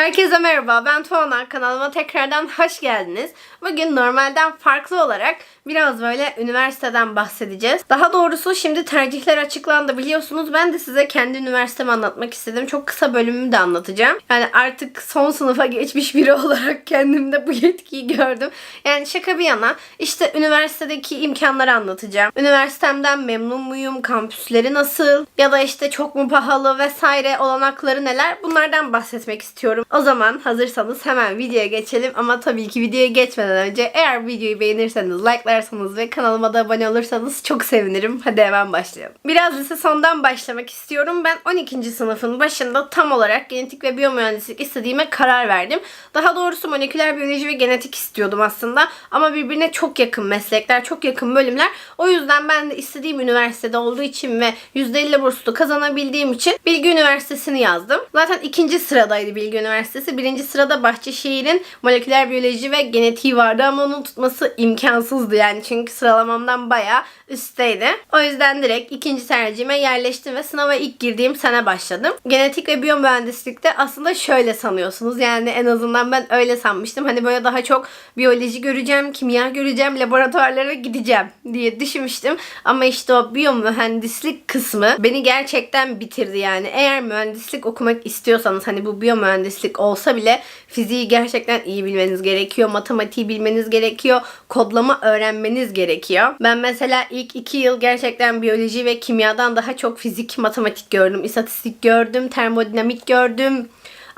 Herkese merhaba ben Tuana kanalıma tekrardan hoş geldiniz. Bugün normalden farklı olarak biraz böyle üniversiteden bahsedeceğiz. Daha doğrusu şimdi tercihler açıklandı biliyorsunuz. Ben de size kendi üniversitemi anlatmak istedim. Çok kısa bölümümü de anlatacağım. Yani artık son sınıfa geçmiş biri olarak kendimde bu yetkiyi gördüm. Yani şaka bir yana işte üniversitedeki imkanları anlatacağım. Üniversitemden memnun muyum? Kampüsleri nasıl? Ya da işte çok mu pahalı vesaire olanakları neler? Bunlardan bahsetmek istiyorum. O zaman hazırsanız hemen videoya geçelim ama tabii ki videoya geçmeden önce eğer videoyu beğenirseniz, like'larsanız ve kanalıma da abone olursanız çok sevinirim. Hadi hemen başlayalım. Biraz lise sondan başlamak istiyorum. Ben 12. sınıfın başında tam olarak genetik ve biyomühendislik istediğime karar verdim. Daha doğrusu moleküler biyoloji ve genetik istiyordum aslında ama birbirine çok yakın meslekler, çok yakın bölümler. O yüzden ben de istediğim üniversitede olduğu için ve %50 burslu kazanabildiğim için Bilgi Üniversitesi'ni yazdım. Zaten ikinci sıradaydı Bilgi Üniversitesi. Birinci sırada Bahçeşehir'in moleküler biyoloji ve genetiği vardı ama onun tutması imkansızdı yani. Çünkü sıralamamdan bayağı üstteydi. O yüzden direkt ikinci tercihime yerleştim ve sınava ilk girdiğim sene başladım. Genetik ve biyomühendislikte aslında şöyle sanıyorsunuz. Yani en azından ben öyle sanmıştım. Hani böyle daha çok biyoloji göreceğim, kimya göreceğim, laboratuvarlara gideceğim diye düşünmüştüm. Ama işte o biyomühendislik kısmı beni gerçekten bitirdi yani. Eğer mühendislik okumak istiyorsanız hani bu biyomühendislik olsa bile fiziği gerçekten iyi bilmeniz gerekiyor. Matematiği bilmeniz gerekiyor. Kodlama öğrenmeniz gerekiyor. Ben mesela ilk iki yıl gerçekten biyoloji ve kimyadan daha çok fizik, matematik gördüm. İstatistik gördüm, termodinamik gördüm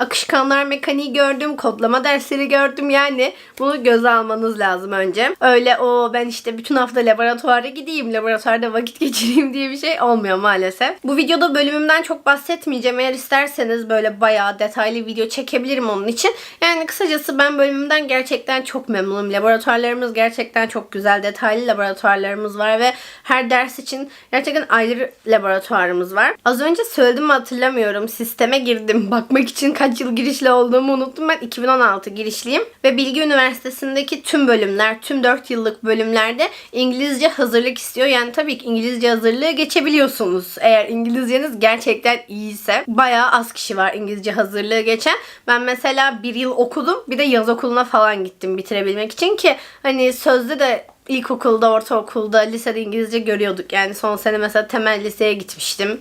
akışkanlar mekaniği gördüm, kodlama dersleri gördüm yani bunu göze almanız lazım önce. Öyle o ben işte bütün hafta laboratuvara gideyim, laboratuvarda vakit geçireyim diye bir şey olmuyor maalesef. Bu videoda bölümümden çok bahsetmeyeceğim. Eğer isterseniz böyle bayağı detaylı video çekebilirim onun için. Yani kısacası ben bölümümden gerçekten çok memnunum. Laboratuvarlarımız gerçekten çok güzel, detaylı laboratuvarlarımız var ve her ders için gerçekten ayrı laboratuvarımız var. Az önce söyledim mi hatırlamıyorum. Sisteme girdim bakmak için kaç yıl girişli olduğumu unuttum. Ben 2016 girişliyim ve Bilgi Üniversitesi'ndeki tüm bölümler, tüm 4 yıllık bölümlerde İngilizce hazırlık istiyor. Yani tabii ki İngilizce hazırlığı geçebiliyorsunuz. Eğer İngilizceniz gerçekten iyiyse. Bayağı az kişi var İngilizce hazırlığı geçen. Ben mesela bir yıl okudum. Bir de yaz okuluna falan gittim bitirebilmek için ki hani sözde de ilkokulda, ortaokulda, lisede İngilizce görüyorduk. Yani son sene mesela temel liseye gitmiştim.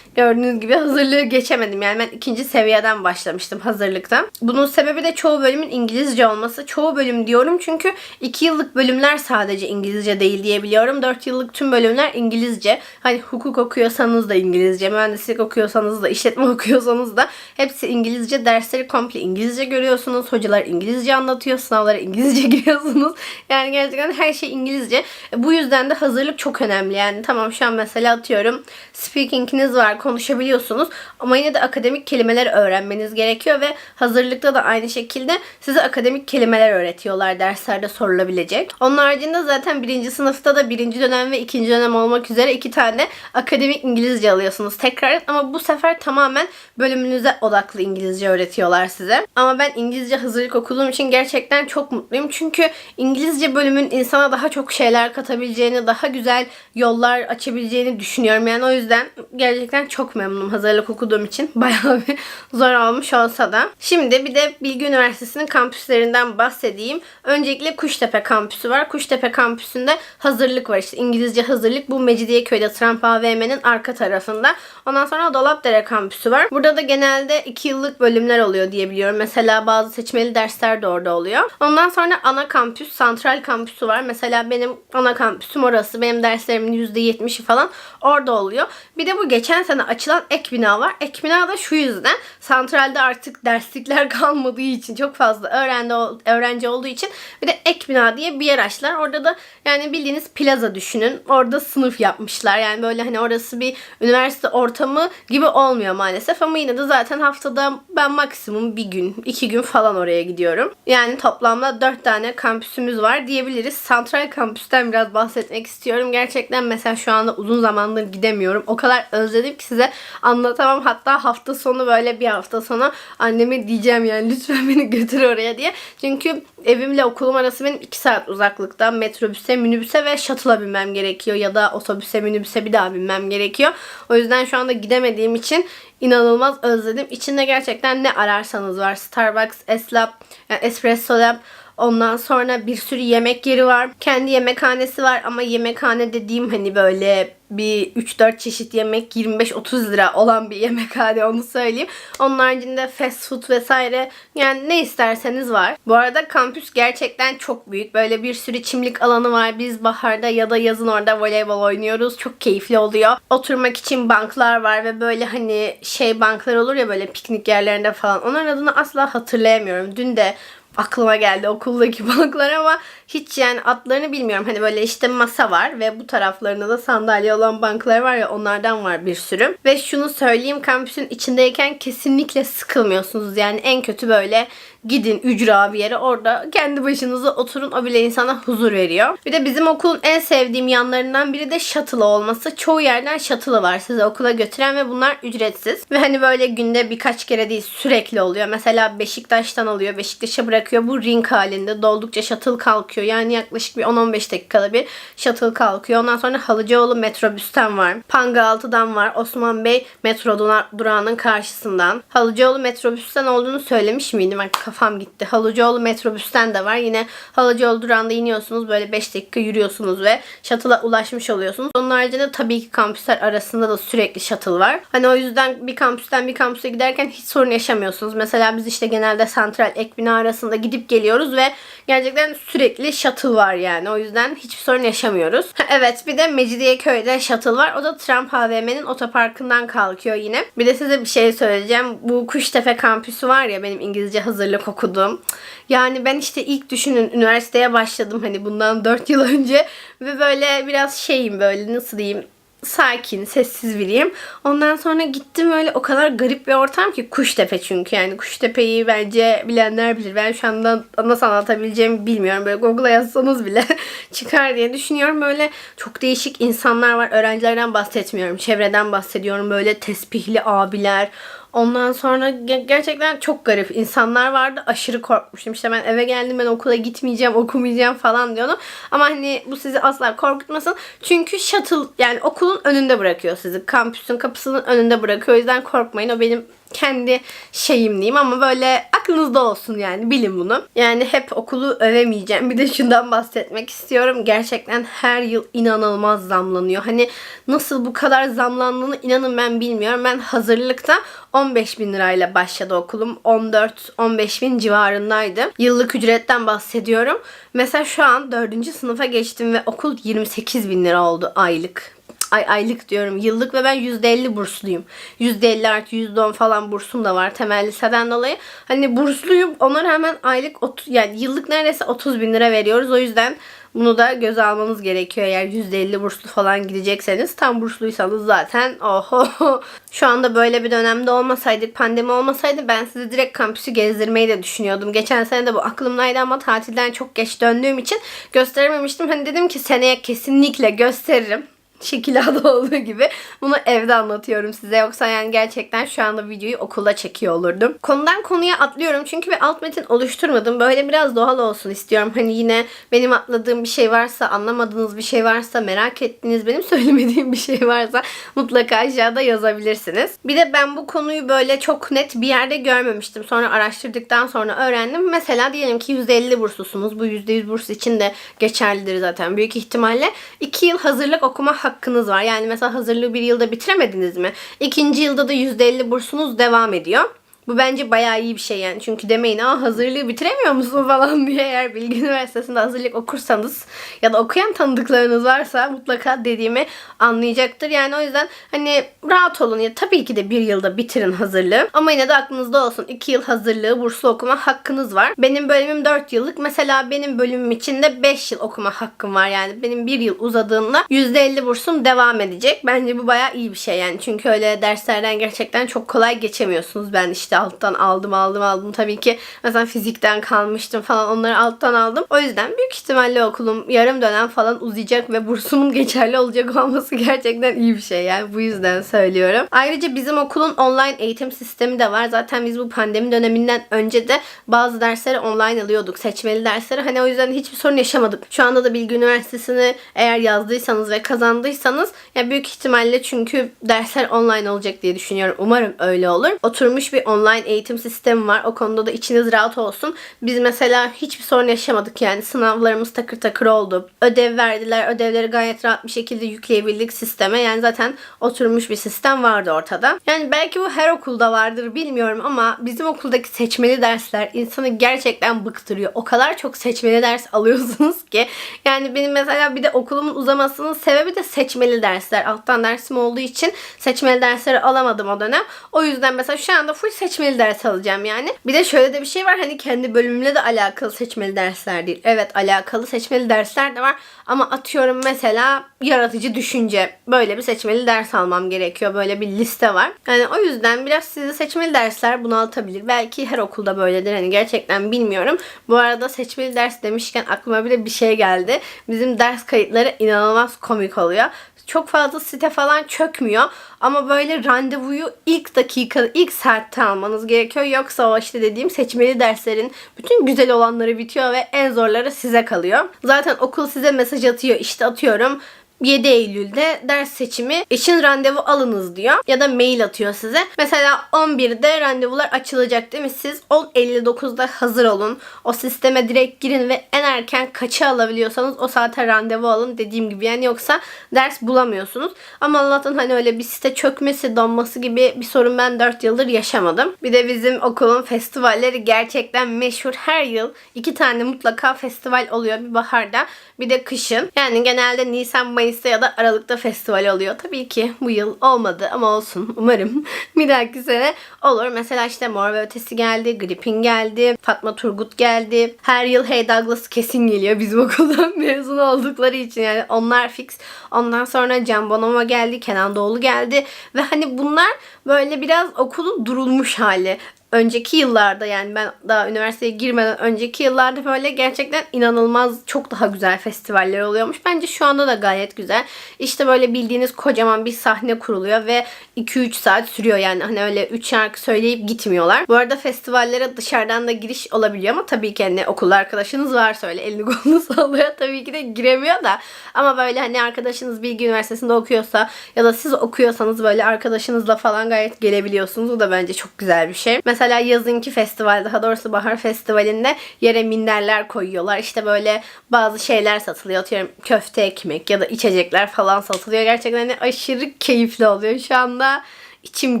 Gördüğünüz gibi hazırlığı geçemedim. Yani ben ikinci seviyeden başlamıştım hazırlıkta. Bunun sebebi de çoğu bölümün İngilizce olması. Çoğu bölüm diyorum çünkü 2 yıllık bölümler sadece İngilizce değil diyebiliyorum. 4 yıllık tüm bölümler İngilizce. Hani hukuk okuyorsanız da İngilizce, mühendislik okuyorsanız da, işletme okuyorsanız da hepsi İngilizce. Dersleri komple İngilizce görüyorsunuz. Hocalar İngilizce anlatıyor. Sınavlara İngilizce giriyorsunuz. Yani gerçekten her şey İngilizce. Bu yüzden de hazırlık çok önemli. Yani tamam şu an mesela atıyorum speaking'iniz var konuşabiliyorsunuz. Ama yine de akademik kelimeler öğrenmeniz gerekiyor ve hazırlıkta da aynı şekilde size akademik kelimeler öğretiyorlar derslerde sorulabilecek. Onun haricinde zaten birinci sınıfta da birinci dönem ve ikinci dönem olmak üzere iki tane akademik İngilizce alıyorsunuz tekrar ama bu sefer tamamen bölümünüze odaklı İngilizce öğretiyorlar size. Ama ben İngilizce hazırlık okuduğum için gerçekten çok mutluyum. Çünkü İngilizce bölümün insana daha çok şeyler katabileceğini, daha güzel yollar açabileceğini düşünüyorum. Yani o yüzden gerçekten çok memnunum hazırlık okuduğum için. Bayağı bir zor olmuş olsa da. Şimdi bir de Bilgi Üniversitesi'nin kampüslerinden bahsedeyim. Öncelikle Kuştepe kampüsü var. Kuştepe kampüsünde hazırlık var. İşte İngilizce hazırlık bu Mecidiyeköy'de Trump AVM'nin arka tarafında. Ondan sonra Dolapdere kampüsü var. Burada da genelde 2 yıllık bölümler oluyor diye biliyorum. Mesela bazı seçmeli dersler de orada oluyor. Ondan sonra ana kampüs, santral kampüsü var. Mesela benim ana kampüsüm orası. Benim derslerimin %70'i falan orada oluyor. Bir de bu geçen sene açılan ek bina var. Ek bina da şu yüzden santralde artık derslikler kalmadığı için çok fazla öğrenci, öğrenci olduğu için bir de ek bina diye bir yer açtılar. Orada da yani bildiğiniz plaza düşünün. Orada sınıf yapmışlar. Yani böyle hani orası bir üniversite ortamı gibi olmuyor maalesef ama yine de zaten haftada ben maksimum bir gün, iki gün falan oraya gidiyorum. Yani toplamda dört tane kampüsümüz var diyebiliriz. Santral kampüsten biraz bahsetmek istiyorum. Gerçekten mesela şu anda uzun zamandır gidemiyorum. O kadar özledim ki size anlatamam. Hatta hafta sonu böyle bir hafta sonra anneme diyeceğim yani lütfen beni götür oraya diye. Çünkü evimle okulum arası benim 2 saat uzaklıkta. Metrobüse, minibüse ve shuttle'a binmem gerekiyor. Ya da otobüse, minibüse bir daha binmem gerekiyor. O yüzden şu anda gidemediğim için inanılmaz özledim. İçinde gerçekten ne ararsanız var. Starbucks, Eslab, yani Espresso Lab, Ondan sonra bir sürü yemek yeri var. Kendi yemekhanesi var ama yemekhane dediğim hani böyle bir 3-4 çeşit yemek 25-30 lira olan bir yemekhane onu söyleyeyim. Onun haricinde fast food vesaire yani ne isterseniz var. Bu arada kampüs gerçekten çok büyük. Böyle bir sürü çimlik alanı var. Biz baharda ya da yazın orada voleybol oynuyoruz. Çok keyifli oluyor. Oturmak için banklar var ve böyle hani şey banklar olur ya böyle piknik yerlerinde falan. Onların adını asla hatırlayamıyorum. Dün de aklıma geldi okuldaki banklar ama hiç yani adlarını bilmiyorum. Hani böyle işte masa var ve bu taraflarında da sandalye olan banklar var ya onlardan var bir sürü. Ve şunu söyleyeyim kampüsün içindeyken kesinlikle sıkılmıyorsunuz. Yani en kötü böyle gidin ücra bir yere orada kendi başınıza oturun o bile insana huzur veriyor. Bir de bizim okulun en sevdiğim yanlarından biri de shuttle olması. Çoğu yerden shuttle'ı var sizi okula götüren ve bunlar ücretsiz. Ve hani böyle günde birkaç kere değil sürekli oluyor. Mesela Beşiktaş'tan alıyor. Beşiktaş'a bırakıyor. Bu ring halinde doldukça shuttle kalkıyor. Yani yaklaşık bir 10-15 dakikada bir shuttle kalkıyor. Ondan sonra Halıcıoğlu metrobüsten var. Pangaltı'dan var. Osman Bey metro dura- durağının karşısından. Halıcıoğlu metrobüsten olduğunu söylemiş miydim? Bak kafam gitti. Halıcıoğlu metrobüsten de var. Yine Halıcıoğlu durağında iniyorsunuz. Böyle 5 dakika yürüyorsunuz ve shuttle'a ulaşmış oluyorsunuz. Onun haricinde tabii ki kampüsler arasında da sürekli shuttle var. Hani o yüzden bir kampüsten bir kampüse giderken hiç sorun yaşamıyorsunuz. Mesela biz işte genelde Santral Ekbina arasında gidip geliyoruz ve gerçekten sürekli shuttle var yani. O yüzden hiçbir sorun yaşamıyoruz. Evet bir de Mecidiyeköy'de shuttle var. O da Trump AVM'nin otoparkından kalkıyor yine. Bir de size bir şey söyleyeceğim. Bu Kuştepe kampüsü var ya benim İngilizce hazırlık okuduğum. Yani ben işte ilk düşünün üniversiteye başladım hani bundan 4 yıl önce ve böyle biraz şeyim böyle nasıl diyeyim sakin, sessiz biriyim. Ondan sonra gittim öyle o kadar garip bir ortam ki Kuştepe çünkü yani Kuştepe'yi bence bilenler bilir. Ben şu anda nasıl anlatabileceğimi bilmiyorum. Böyle Google'a yazsanız bile çıkar diye düşünüyorum. Böyle çok değişik insanlar var. Öğrencilerden bahsetmiyorum. Çevreden bahsediyorum. Böyle tespihli abiler, Ondan sonra ge- gerçekten çok garip insanlar vardı. Aşırı korkmuştum. İşte ben eve geldim ben okula gitmeyeceğim, okumayacağım falan diyordum. Ama hani bu sizi asla korkutmasın. Çünkü shuttle yani okulun önünde bırakıyor sizi. Kampüsün kapısının önünde bırakıyor. O yüzden korkmayın. O benim kendi şeyim diyeyim ama böyle aklınızda olsun yani bilin bunu. Yani hep okulu övemeyeceğim. Bir de şundan bahsetmek istiyorum. Gerçekten her yıl inanılmaz zamlanıyor. Hani nasıl bu kadar zamlandığını inanın ben bilmiyorum. Ben hazırlıkta 15 bin lirayla başladı okulum. 14-15 bin civarındaydı. Yıllık ücretten bahsediyorum. Mesela şu an 4. sınıfa geçtim ve okul 28 bin lira oldu aylık ay aylık diyorum yıllık ve ben %50 bursluyum. %50 artı %10 falan bursum da var temel liseden dolayı. Hani bursluyum ona rağmen aylık 30, yani yıllık neredeyse 30 bin lira veriyoruz. O yüzden bunu da göze almanız gerekiyor. Eğer %50 burslu falan gidecekseniz tam bursluysanız zaten oho. Şu anda böyle bir dönemde olmasaydı pandemi olmasaydı ben sizi direkt kampüsü gezdirmeyi de düşünüyordum. Geçen sene de bu aklımdaydı ama tatilden çok geç döndüğüm için gösterememiştim. Hani dedim ki seneye kesinlikle gösteririm şekilada olduğu gibi bunu evde anlatıyorum size. Yoksa yani gerçekten şu anda videoyu okulda çekiyor olurdum. Konudan konuya atlıyorum çünkü bir alt metin oluşturmadım. Böyle biraz doğal olsun istiyorum. Hani yine benim atladığım bir şey varsa, anlamadığınız bir şey varsa, merak ettiğiniz, benim söylemediğim bir şey varsa mutlaka aşağıda yazabilirsiniz. Bir de ben bu konuyu böyle çok net bir yerde görmemiştim. Sonra araştırdıktan sonra öğrendim. Mesela diyelim ki %50 burslusunuz. Bu %100 burs için de geçerlidir zaten büyük ihtimalle. 2 yıl hazırlık okuma hakkınız var. Yani mesela hazırlığı bir yılda bitiremediniz mi? İkinci yılda da %50 bursunuz devam ediyor. Bu bence bayağı iyi bir şey yani. Çünkü demeyin aa hazırlığı bitiremiyor musun falan diye eğer Bilgi Üniversitesi'nde hazırlık okursanız ya da okuyan tanıdıklarınız varsa mutlaka dediğimi anlayacaktır. Yani o yüzden hani rahat olun ya tabii ki de bir yılda bitirin hazırlığı. Ama yine de aklınızda olsun. iki yıl hazırlığı burslu okuma hakkınız var. Benim bölümüm 4 yıllık. Mesela benim bölümüm için de 5 yıl okuma hakkım var. Yani benim bir yıl uzadığında %50 bursum devam edecek. Bence bu bayağı iyi bir şey yani. Çünkü öyle derslerden gerçekten çok kolay geçemiyorsunuz. Ben işte işte alttan aldım aldım aldım. Tabii ki mesela fizikten kalmıştım falan onları alttan aldım. O yüzden büyük ihtimalle okulum yarım dönem falan uzayacak ve bursumun geçerli olacak olması gerçekten iyi bir şey yani bu yüzden söylüyorum. Ayrıca bizim okulun online eğitim sistemi de var. Zaten biz bu pandemi döneminden önce de bazı dersleri online alıyorduk. Seçmeli dersleri. Hani o yüzden hiçbir sorun yaşamadık. Şu anda da Bilgi Üniversitesi'ni eğer yazdıysanız ve kazandıysanız ya büyük ihtimalle çünkü dersler online olacak diye düşünüyorum. Umarım öyle olur. Oturmuş bir online eğitim sistemi var. O konuda da içiniz rahat olsun. Biz mesela hiçbir sorun yaşamadık yani. Sınavlarımız takır takır oldu. Ödev verdiler. Ödevleri gayet rahat bir şekilde yükleyebildik sisteme. Yani zaten oturmuş bir sistem vardı ortada. Yani belki bu her okulda vardır bilmiyorum ama bizim okuldaki seçmeli dersler insanı gerçekten bıktırıyor. O kadar çok seçmeli ders alıyorsunuz ki. Yani benim mesela bir de okulumun uzamasının sebebi de seçmeli dersler. Alttan dersim olduğu için seçmeli dersleri alamadım o dönem. O yüzden mesela şu anda full seçmeli ders alacağım yani. Bir de şöyle de bir şey var hani kendi bölümümle de alakalı seçmeli dersler değil. Evet alakalı seçmeli dersler de var ama atıyorum mesela yaratıcı düşünce böyle bir seçmeli ders almam gerekiyor. Böyle bir liste var. Yani o yüzden biraz sizi seçmeli dersler bunaltabilir. Belki her okulda böyledir. Hani gerçekten bilmiyorum. Bu arada seçmeli ders demişken aklıma bir de bir şey geldi. Bizim ders kayıtları inanılmaz komik oluyor çok fazla site falan çökmüyor. Ama böyle randevuyu ilk dakika, ilk saatte almanız gerekiyor. Yoksa o işte dediğim seçmeli derslerin bütün güzel olanları bitiyor ve en zorları size kalıyor. Zaten okul size mesaj atıyor. İşte atıyorum 7 Eylül'de ders seçimi için randevu alınız diyor. Ya da mail atıyor size. Mesela 11'de randevular açılacak değil mi? Siz 10.59'da hazır olun. O sisteme direkt girin ve en erken kaçı alabiliyorsanız o saate randevu alın. Dediğim gibi yani yoksa ders bulamıyorsunuz. Ama Allah'tan hani öyle bir site çökmesi, donması gibi bir sorun ben 4 yıldır yaşamadım. Bir de bizim okulun festivalleri gerçekten meşhur. Her yıl iki tane mutlaka festival oluyor. Bir baharda bir de kışın. Yani genelde Nisan, Mayıs'ta ya da Aralık'ta festival oluyor. Tabii ki bu yıl olmadı ama olsun. Umarım bir dahaki sene olur. Mesela işte Mor ve Ötesi geldi. Gripin geldi. Fatma Turgut geldi. Her yıl Hey Douglas kesin geliyor bizim okuldan mezun oldukları için. Yani onlar fix. Ondan sonra Can Bonomo geldi. Kenan Doğulu geldi. Ve hani bunlar böyle biraz okulun durulmuş hali önceki yıllarda yani ben daha üniversiteye girmeden önceki yıllarda böyle gerçekten inanılmaz çok daha güzel festivaller oluyormuş. Bence şu anda da gayet güzel. İşte böyle bildiğiniz kocaman bir sahne kuruluyor ve 2-3 saat sürüyor yani hani öyle 3 şarkı söyleyip gitmiyorlar. Bu arada festivallere dışarıdan da giriş olabiliyor ama tabii ki hani okul arkadaşınız varsa öyle elini kolunu sallıyor tabii ki de giremiyor da ama böyle hani arkadaşınız Bilgi Üniversitesi'nde okuyorsa ya da siz okuyorsanız böyle arkadaşınızla falan gayet gelebiliyorsunuz. Bu da bence çok güzel bir şey. Mesela Mesela yazınki festival daha doğrusu bahar festivalinde yere minderler koyuyorlar. İşte böyle bazı şeyler satılıyor. Atıyorum köfte ekmek ya da içecekler falan satılıyor. Gerçekten hani aşırı keyifli oluyor şu anda. İçim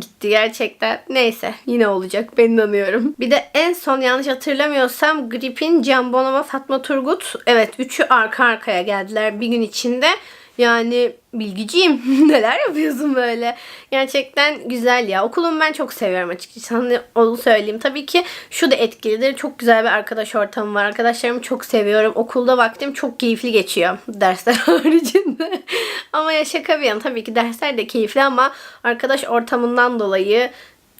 gitti gerçekten. Neyse yine olacak ben inanıyorum. Bir de en son yanlış hatırlamıyorsam Grip'in Can Bonomo, Fatma Turgut evet üçü arka arkaya geldiler bir gün içinde. Yani bilgiciyim. Neler yapıyorsun böyle? Gerçekten güzel ya. Okulumu ben çok seviyorum açıkçası. Hani onu söyleyeyim. Tabii ki şu da etkilidir. Çok güzel bir arkadaş ortamım var. Arkadaşlarımı çok seviyorum. Okulda vaktim çok keyifli geçiyor. Dersler haricinde. ama ya şaka bir yana tabii ki dersler de keyifli ama arkadaş ortamından dolayı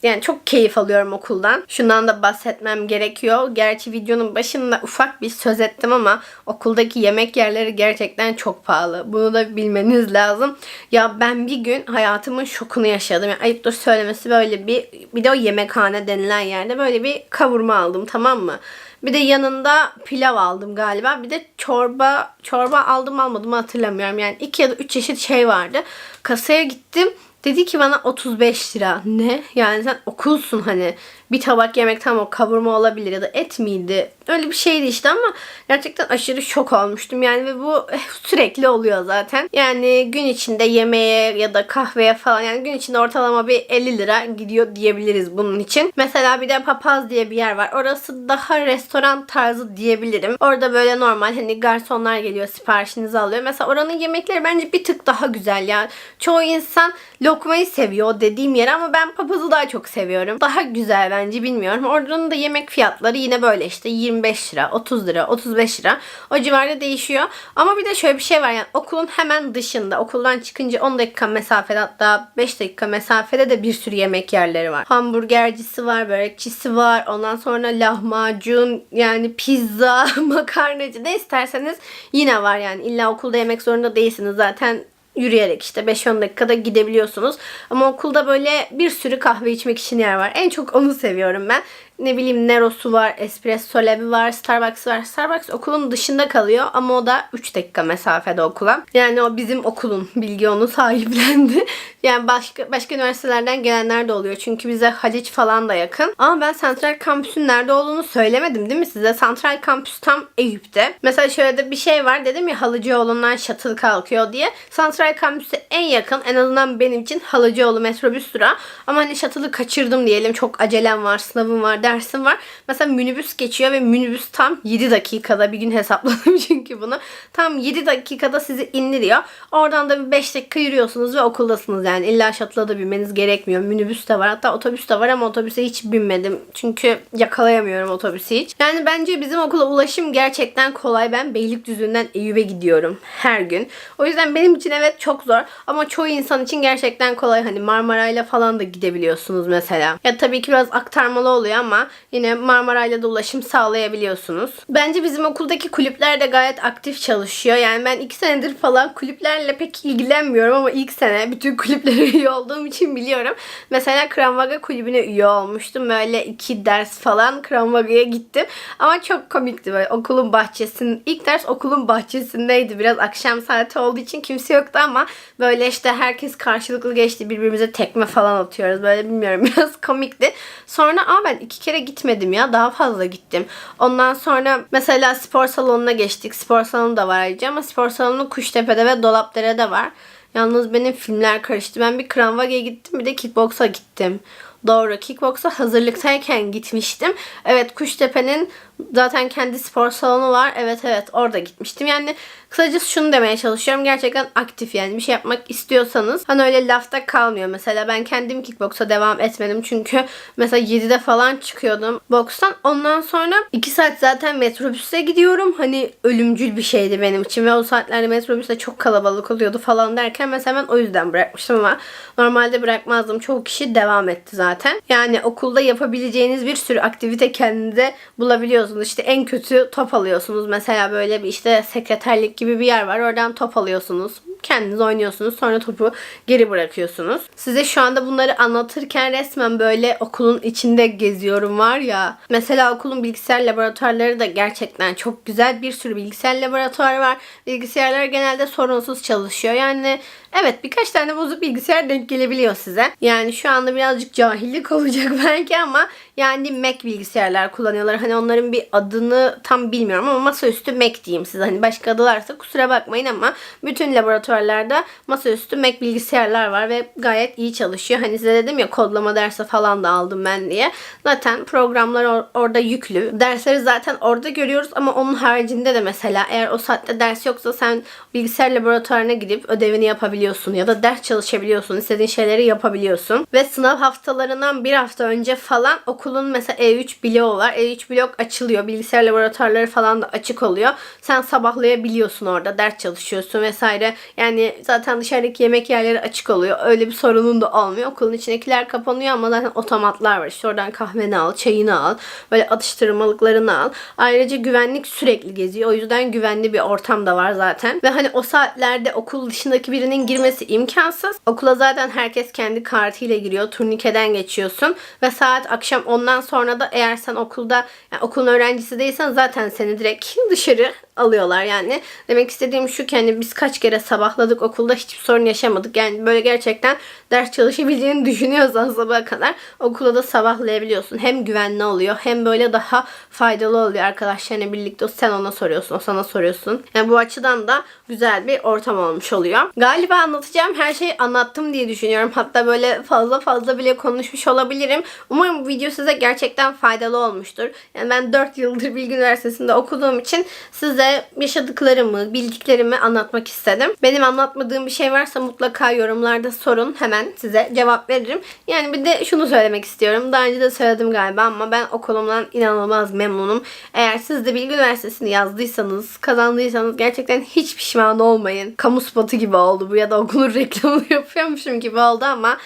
yani çok keyif alıyorum okuldan. Şundan da bahsetmem gerekiyor. Gerçi videonun başında ufak bir söz ettim ama okuldaki yemek yerleri gerçekten çok pahalı. Bunu da bilmeniz lazım. Ya ben bir gün hayatımın şokunu yaşadım. Yani ayıptır söylemesi böyle bir bir de o yemekhane denilen yerde böyle bir kavurma aldım tamam mı? Bir de yanında pilav aldım galiba. Bir de çorba çorba aldım almadım hatırlamıyorum. Yani iki ya da üç çeşit şey vardı. Kasaya gittim. Dedi ki bana 35 lira. Ne? Yani sen okulsun hani. Bir tabak yemek tamam o kavurma olabilir ya da et miydi? Öyle bir şeydi işte ama gerçekten aşırı şok olmuştum. Yani ve bu sürekli oluyor zaten. Yani gün içinde yemeğe ya da kahveye falan yani gün içinde ortalama bir 50 lira gidiyor diyebiliriz bunun için. Mesela bir de Papaz diye bir yer var. Orası daha restoran tarzı diyebilirim. Orada böyle normal hani garsonlar geliyor siparişinizi alıyor. Mesela oranın yemekleri bence bir tık daha güzel ya. Çoğu insan lokmayı seviyor dediğim yer ama ben papazı daha çok seviyorum. Daha güzel bence bilmiyorum. Oradanın da yemek fiyatları yine böyle işte 25 lira, 30 lira, 35 lira. O civarda değişiyor. Ama bir de şöyle bir şey var yani okulun hemen dışında okuldan çıkınca 10 dakika mesafede hatta 5 dakika mesafede de bir sürü yemek yerleri var. Hamburgercisi var, börekçisi var. Ondan sonra lahmacun yani pizza, makarnacı ne isterseniz yine var yani. İlla okulda yemek zorunda değilsiniz zaten yürüyerek işte 5-10 dakikada gidebiliyorsunuz. Ama okulda böyle bir sürü kahve içmek için yer var. En çok onu seviyorum ben. Ne bileyim Nero'su var, Espresso Lab'i var, Starbucks var. Starbucks okulun dışında kalıyor ama o da 3 dakika mesafede okula. Yani o bizim okulun bilgi onu sahiplendi. Yani başka başka üniversitelerden gelenler de oluyor. Çünkü bize Haliç falan da yakın. Ama ben Santral Kampüs'ün nerede olduğunu söylemedim değil mi size? Santral Kampüs tam Eyüp'te. Mesela şöyle de bir şey var. Dedim ya Halıcıoğlu'ndan shuttle kalkıyor diye. Santral Kampüs'e en yakın en azından benim için Halıcıoğlu metrobüs durağı. Ama hani shuttle'ı kaçırdım diyelim. Çok acelem var, sınavım var, dersim var. Mesela minibüs geçiyor ve minibüs tam 7 dakikada bir gün hesapladım çünkü bunu. Tam 7 dakikada sizi indiriyor. Oradan da bir 5 dakika yürüyorsunuz ve okuldasınız yani. İlla shuttle'a da binmeniz gerekmiyor. Minibüs de var. Hatta otobüs de var ama otobüse hiç binmedim. Çünkü yakalayamıyorum otobüsü hiç. Yani bence bizim okula ulaşım gerçekten kolay. Ben Beylikdüzü'nden Eyüp'e gidiyorum her gün. O yüzden benim için evet çok zor. Ama çoğu insan için gerçekten kolay. Hani Marmaray'la falan da gidebiliyorsunuz mesela. Ya tabii ki biraz aktarmalı oluyor ama yine Marmaray'la da ulaşım sağlayabiliyorsunuz. Bence bizim okuldaki kulüpler de gayet aktif çalışıyor. Yani ben iki senedir falan kulüplerle pek ilgilenmiyorum ama ilk sene bütün kulüplere üye olduğum için biliyorum. Mesela Kramvaga kulübüne üye olmuştum. Böyle iki ders falan Kramvaga'ya gittim. Ama çok komikti böyle okulun bahçesinin. ilk ders okulun bahçesindeydi. Biraz akşam saati olduğu için kimse yoktu ama böyle işte herkes karşılıklı geçti. Birbirimize tekme falan atıyoruz. Böyle bilmiyorum biraz komikti. Sonra aa ben iki kere gitmedim ya. Daha fazla gittim. Ondan sonra mesela spor salonuna geçtik. Spor salonu da var ayrıca ama spor salonu Kuştepe'de ve Dolapdere'de var. Yalnız benim filmler karıştı. Ben bir Kranvaga'ya gittim bir de kickboksa gittim. Doğru. Kickboksa hazırlıktayken gitmiştim. Evet Kuştepe'nin zaten kendi spor salonu var. Evet evet orada gitmiştim. Yani kısacası şunu demeye çalışıyorum. Gerçekten aktif yani bir şey yapmak istiyorsanız hani öyle lafta kalmıyor. Mesela ben kendim kickboksa devam etmedim. Çünkü mesela 7'de falan çıkıyordum bokstan. Ondan sonra 2 saat zaten metrobüse gidiyorum. Hani ölümcül bir şeydi benim için ve o saatlerde metrobüste çok kalabalık oluyordu falan derken mesela ben o yüzden bırakmıştım ama normalde bırakmazdım. Çoğu kişi devam etti zaten. Yani okulda yapabileceğiniz bir sürü aktivite kendinize bulabiliyorsunuz. İşte en kötü top alıyorsunuz. Mesela böyle bir işte sekreterlik gibi bir yer var. Oradan top alıyorsunuz. Kendiniz oynuyorsunuz. Sonra topu geri bırakıyorsunuz. Size şu anda bunları anlatırken resmen böyle okulun içinde geziyorum var ya. Mesela okulun bilgisayar laboratuvarları da gerçekten çok güzel. Bir sürü bilgisayar laboratuvarı var. Bilgisayarlar genelde sorunsuz çalışıyor. Yani evet birkaç tane bozuk bilgisayar denk gelebiliyor size. Yani şu anda birazcık cahillik olacak belki ama yani Mac bilgisayarlar kullanıyorlar. Hani onların bir adını tam bilmiyorum ama masaüstü Mac diyeyim size. Hani başka adı varsa kusura bakmayın ama bütün laboratuvarlarda masaüstü Mac bilgisayarlar var ve gayet iyi çalışıyor. Hani size dedim ya kodlama dersi falan da aldım ben diye. Zaten programlar or- orada yüklü. Dersleri zaten orada görüyoruz ama onun haricinde de mesela eğer o saatte ders yoksa sen bilgisayar laboratuvarına gidip ödevini yapabiliyorsun ya da ders çalışabiliyorsun. istediğin şeyleri yapabiliyorsun. Ve sınav haftalarından bir hafta önce falan okulun mesela E3 bloğu var. E3 blok açılıyor. Bilgisayar laboratuvarları falan da açık oluyor. Sen sabahlayabiliyorsun orada. Ders çalışıyorsun vesaire. Yani zaten dışarıdaki yemek yerleri açık oluyor. Öyle bir sorunun da olmuyor. Okulun içindekiler kapanıyor ama zaten otomatlar var. İşte oradan kahveni al, çayını al. Böyle atıştırmalıklarını al. Ayrıca güvenlik sürekli geziyor. O yüzden güvenli bir ortam da var zaten. Ve hani o saatlerde okul dışındaki birinin girmesi imkansız. Okula zaten herkes kendi kartıyla giriyor. Turnikeden geçiyorsun. Ve saat akşam ondan sonra da eğer sen okulda yani okulun öğrencisi değilsen zaten seni direkt dışarı alıyorlar yani. Demek istediğim şu ki hani biz kaç kere sabahladık okulda hiçbir sorun yaşamadık. Yani böyle gerçekten ders çalışabileceğini düşünüyorsan sabaha kadar okula da sabahlayabiliyorsun. Hem güvenli oluyor hem böyle daha faydalı oluyor arkadaşlarına birlikte. Sen ona soruyorsun, o sana soruyorsun. Yani bu açıdan da güzel bir ortam olmuş oluyor. Galiba anlatacağım her şeyi anlattım diye düşünüyorum. Hatta böyle fazla fazla bile konuşmuş olabilirim. Umarım bu video size gerçekten faydalı olmuştur. Yani ben 4 yıldır Bilgi Üniversitesi'nde okuduğum için siz size yaşadıklarımı, bildiklerimi anlatmak istedim. Benim anlatmadığım bir şey varsa mutlaka yorumlarda sorun. Hemen size cevap veririm. Yani bir de şunu söylemek istiyorum. Daha önce de söyledim galiba ama ben okulumdan inanılmaz memnunum. Eğer siz de Bilgi Üniversitesi'ni yazdıysanız, kazandıysanız gerçekten hiç pişman olmayın. Kamu spotu gibi oldu bu ya da okulun reklamını yapıyormuşum gibi oldu ama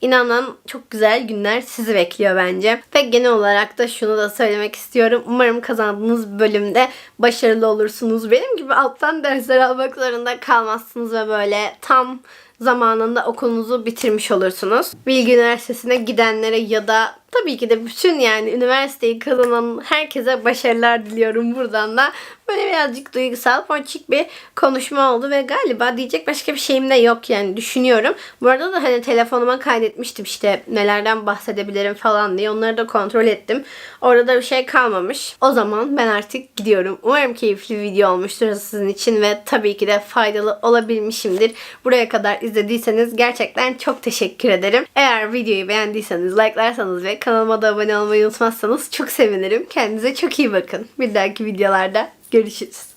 İnanın çok güzel günler sizi bekliyor bence. Ve genel olarak da şunu da söylemek istiyorum. Umarım kazandığınız bölümde başarılı olursunuz. Benim gibi alttan dersler almak zorunda kalmazsınız ve böyle tam zamanında okulunuzu bitirmiş olursunuz. Bilgi Üniversitesi'ne gidenlere ya da tabii ki de bütün yani üniversiteyi kazanan herkese başarılar diliyorum buradan da. Böyle birazcık duygusal, ponçik bir konuşma oldu ve galiba diyecek başka bir şeyim de yok yani düşünüyorum. Bu arada da hani telefonuma kaydetmiştim işte nelerden bahsedebilirim falan diye onları da kontrol ettim. Orada da bir şey kalmamış. O zaman ben artık gidiyorum. Umarım keyifli bir video olmuştur sizin için ve tabii ki de faydalı olabilmişimdir. Buraya kadar izlediyseniz gerçekten çok teşekkür ederim. Eğer videoyu beğendiyseniz like'larsanız ve kanalıma da abone olmayı unutmazsanız çok sevinirim. Kendinize çok iyi bakın. Bir dahaki videolarda görüşürüz.